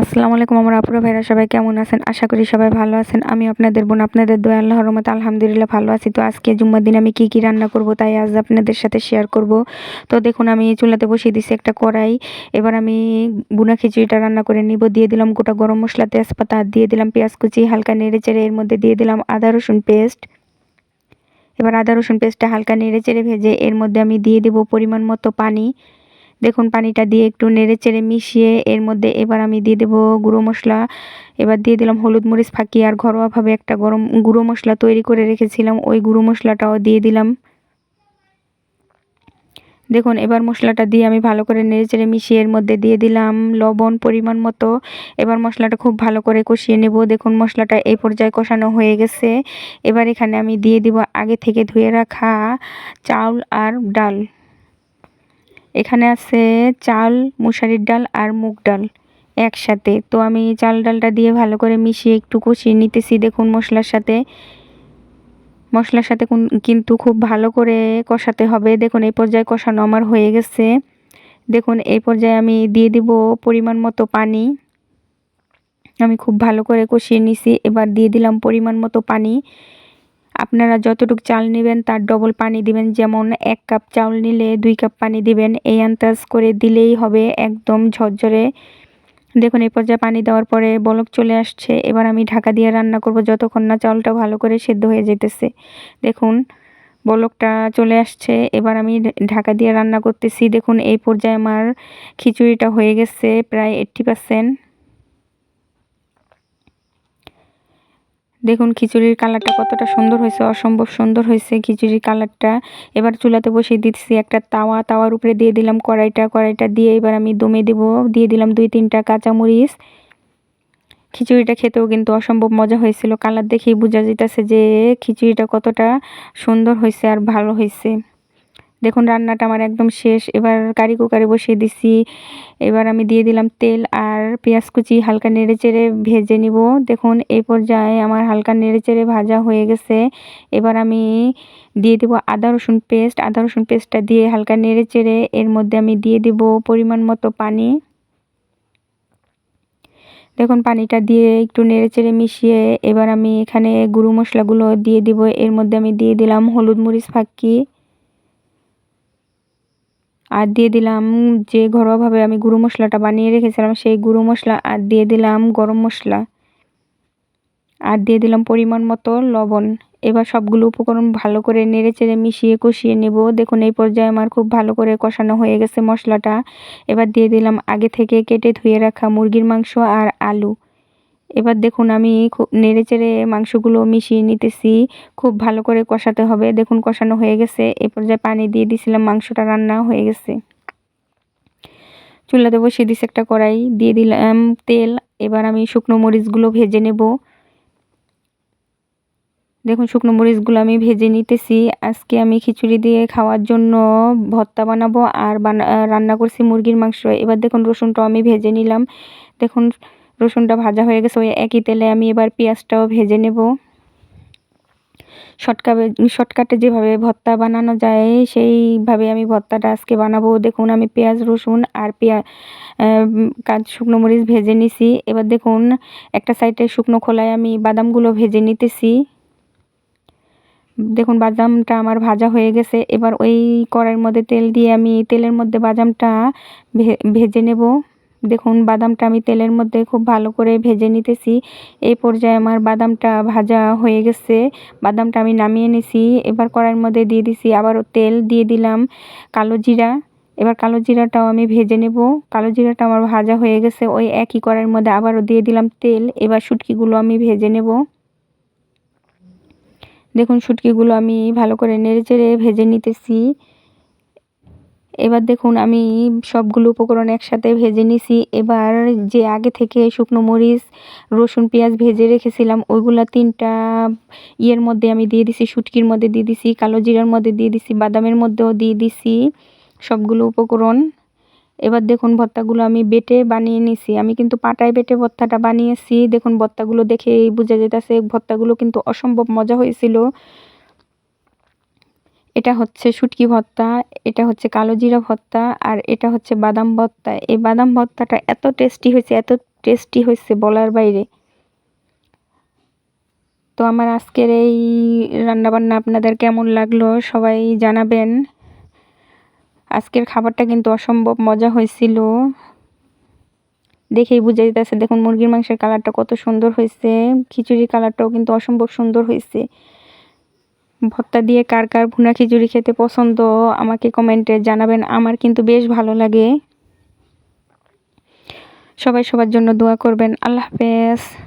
আসসালামু আলাইকুম আমার আপুরা ভাইরা সবাই কেমন আছেন? আশা করি সবাই ভালো আছেন। আমি আপনাদের বোন, আপনাদের দোয়া, আল্লাহর রহমতে আলহামদুলিল্লাহ ভালো আছি। তো আজকে জুম্মার দিন আমি কি কি রান্না করব তাই আজ আপনাদের সাথে শেয়ার করব। তো দেখুন, আমি চুলাতে বসিয়ে দিছি একটা কড়াই। এবার আমি বুনা খিচুড়িটা রান্না করে নিব। দিয়ে দিলাম গোটা গরম মশলা, তেজপাতা দিয়ে দিলাম পেঁয়াজ কুচি, হালকা নেড়ে চেড়ে এর মধ্যে দিয়ে দিলাম আদা, রসুন পেস্ট। এবার আদা, রসুন পেস্টটা হালকা নেড়ে চেড়ে ভেজে এর মধ্যে আমি দিয়ে দেব পরিমাণ মতো পানি। দেখুন, পানিটা দিয়ে একটু নেড়ে চেড়ে মিশিয়ে এর মধ্যে এবার আমি দিয়ে দেবো গুঁড়ো মশলা। এবার দিয়ে দিলাম হলুদ মরিচ ফাঁকি আর ঘরোয়াভাবে একটা গরম গুঁড়ো মশলা তৈরি করে রেখেছিলাম। ওই গুঁড়ো মশলাটাও দিয়ে দিলাম। দেখুন, এবার মশলাটা দিয়ে আমি ভালো করে নেড়ে চেড়ে মিশিয়ে এর মধ্যে দিয়ে দিলাম লবণ পরিমাণ মতো। এবার মশলাটা খুব ভালো করে কষিয়ে নেব। দেখুন, মশলাটা এই পর্যায়ে কষানো হয়ে গেছে। এবার এখানে আমি দিয়ে দিব আগে থেকে ধুয়ে রাখা চাউল আর ডাল। এখানে আছে চাল, মুসারির ডাল আর মুগ ডাল একসাথে। তো আমি চাল ডালটা দিয়ে ভালো করে মিশিয়ে একটু কষিয়ে নিতেছি। দেখুন, মশলার সাথে মশলার সাথে কিন্তু খুব ভালো করে কষাতে হবে। দেখুন, এই পর্যায়ে কষানো আমার হয়ে গেছে। দেখুন, এই পর্যায়ে আমি দিয়ে দিব পরিমাণ মতো পানি। আমি খুব ভালো করে কষিয়ে নিছি। এবার দিয়ে দিলাম পরিমাণ মতো পানি। আপনারা যতটুকু চাল নেবেন তার ডবল পানি দিবেন। যেমন এক কাপ চাউল নিলে দুই কাপ পানি দিবেন। এই আন্দাজ করে দিলেই হবে একদম ঝরঝরে। দেখুন, এই পর্যায়ে পানি দেওয়ার পরে বলক চলে আসছে। এবার আমি ঢাকা দিয়ে রান্না করব যতক্ষণ না চাউলটা ভালো করে সেদ্ধ হয়ে যেতেছে দেখুন, বলকটা চলে আসছে। এবার আমি ঢাকা দিয়ে রান্না করতেছি। দেখুন, এই পর্যায়ে আমার খিচুড়িটা হয়ে গেছে, প্রায় এইট্টি পারসেন্ট দেখুন, খিচুড়ির কালারটা কতটা সুন্দর হয়েছে, অসম্ভব সুন্দর হয়েছে খিচুড়ির কালারটা। এবার চুলাতে বসিয়ে দিচ্ছি একটা তাওয়া। তাওয়ার উপরে দিয়ে দিলাম কড়াইটা। কড়াইটা দিয়ে এবার আমি দমে দেব। দিয়ে দিলাম দুই তিনটা কাঁচামরিচ। খিচুড়িটা খেতেও কিন্তু অসম্ভব মজা হয়েছিল। কালার দেখেই বোঝা যেতেছে যে খিচুড়িটা কতটা সুন্দর হয়েছে আর ভালো হয়েছে। দেখুন, রান্নাটা আমার একদম শেষ। এবার কারি কুকারে বসিয়ে দিছি। এবার আমি দিয়ে দিলাম তেল আর পেঁয়াজ কুচি হালকা নেড়ে চেড়ে ভেজে নিব। দেখুন, এই পর্যায়ে আমার হালকা নেড়ে চেড়ে ভাজা হয়ে গেছে। এবার আমি দিয়ে দেব আদা রসুন পেস্ট। আদা রসুন পেস্টটা দিয়ে হালকা নেড়ে চেড়ে এর মধ্যে আমি দিয়ে দেব পরিমাণ মতো পানি। দেখুন, পানিটা দিয়ে একটু নেড়ে চেড়ে মিশিয়ে এবার আমি এখানে গুঁড়ো মশলাগুলো দিয়ে দিব। এর মধ্যে আমি দিয়ে দিলাম হলুদ মরিচ ফাঁকি। আর দিয়ে দিলাম যে ঘরোয়াভাবে আমি গুঁড়ো মশলাটা বানিয়ে রেখেছিলাম, সেই গুঁড়ো মশলা আর দিয়ে দিলাম গরম মশলা। আর দিয়ে দিলাম পরিমাণ মতো লবণ। এবার সবগুলো উপকরণ ভালো করে নেড়ে চেড়ে মিশিয়ে কষিয়ে নেব। দেখুন, এই পর্যায়ে আমার খুব ভালো করে কষানো হয়ে গেছে মশলাটা। এবার দিয়ে দিলাম আগে থেকে কেটে ধুয়ে রাখা মুরগির মাংস আর আলু। এবার দেখুন আমি খুব নেড়ে চেড়ে মাংসগুলো মিশিয়ে নিতেছি। খুব ভালো করে কষাতে হবে। দেখুন কষানো হয়ে গেছে। এ পর্যায়ে পানি দিয়ে দিছিলাম, মাংসটা রান্না হয়ে গেছে। চুলাতে বসিয়ে দিছি একটা কড়াই, দিয়ে দিলাম তেল। এবার আমি শুকনো মরিচগুলো ভেজে নেব। দেখুন শুকনো মরিচগুলো আমি ভেজে নিতেছি। আজকে আমি খিচুড়ি দিয়ে খাওয়ার জন্য ভর্তা বানাবো আর রান্না করছি মুরগির মাংস। এবার দেখুন রসুনটাও আমি ভেজে নিলাম। দেখুন রসুনটা ভাজা হয়ে গেছে, ওই একই তেলে আমি এবার পেঁয়াজটাও ভেজে নেব। শর্টকাটে শর্টকাটে যেভাবে ভর্তা বানানো যায়, সেইভাবে আমি ভর্তাটা আজকে বানাবো। দেখুন, আমি পেঁয়াজ, রসুন আর পেঁয়া কাজ শুকনো মরিচ ভেজে নিছি। এবার দেখুন, একটা সাইডে শুকনো খোলায় আমি বাদামগুলো ভেজে নিতেছি। দেখুন, বাদামটা আমার ভাজা হয়ে গেছে। এবার ওই কড়াইয়ের মধ্যে তেল দিয়ে আমি, তেলের মধ্যে বাদামটা ভেজে নেব। দেখুন, বাদামটা আমি তেলের মধ্যে খুব ভালো করে ভেজে নিতেছি। এই পর্যায়ে আমার বাদামটা ভাজা হয়ে গেছে। বাদামটা আমি নামিয়ে নিছি। এবার কড়াইয়ের মধ্যে দিয়ে দিছি আবারও তেল, দিয়ে দিলাম কালো জিরা। এবার কালো জিরাটাও আমি ভেজে নেব। কালো জিরাটা আমার ভাজা হয়ে গেছে। ওই একই কড়াইয়ের মধ্যে আবারও দিয়ে দিলাম তেল। এবার শুটকিগুলো আমি ভেজে নেব। দেখুন, শুটকিগুলো আমি ভালো করে নেড়ে চেড়ে ভেজে নিতেছি। এবার দেখুন আমি সবগুলো উপকরণ একসাথে ভেজে নিছি। এবার যে আগে থেকে শুকনো মরিচ, রসুন, পেঁয়াজ ভেজে রেখেছিলাম, ওইগুলো তিনটা ইয়ের মধ্যে আমি দিয়ে দিছি, শুটকির মধ্যে দিয়ে দিছি, কালো জিরার মধ্যে দিয়ে দিছি, বাদামের মধ্যেও দিয়ে দিছি সবগুলো উপকরণ। এবার দেখুন ভর্তাগুলো আমি বেটে বানিয়ে নিছি। আমি কিন্তু পাটায় বেটে ভর্তাটা বানিয়েছি। দেখুন ভর্তাগুলো দেখেই বোঝা যেতেছে, ভর্তাগুলো কিন্তু অসম্ভব মজা হয়েছিল। এটা হচ্ছে শুটকি ভর্তা, এটা হচ্ছে কালো জিরা ভর্তা আর এটা হচ্ছে বাদাম ভর্তা। এই বাদাম ভর্তাটা এত টেস্টি হয়েছে, এত টেস্টি হয়েছে বলার বাইরে। তো আমার আজকের এই রান্নাবান্না আপনাদের কেমন লাগল সবাই জানাবেন। আজকের খাবারটা কিন্তু অসম্ভব মজা হয়েছিল। দেখেই বুঝা যেতেছে দেখুন মুরগির মাংসের কালারটা কত সুন্দর হয়েছে, খিচুড়ির কালারটাও কিন্তু অসম্ভব সুন্দর হয়েছে। ভর্তা দিয়ে কার কার ভুনা খিচুড়ি খেতে পছন্দ, আমাকে কমেন্টে জানাবেন। আমার কিন্তু বেশ ভালো লাগে। সবাই সবার জন্য দোয়া করবেন। আল্লাহ হাফেজ।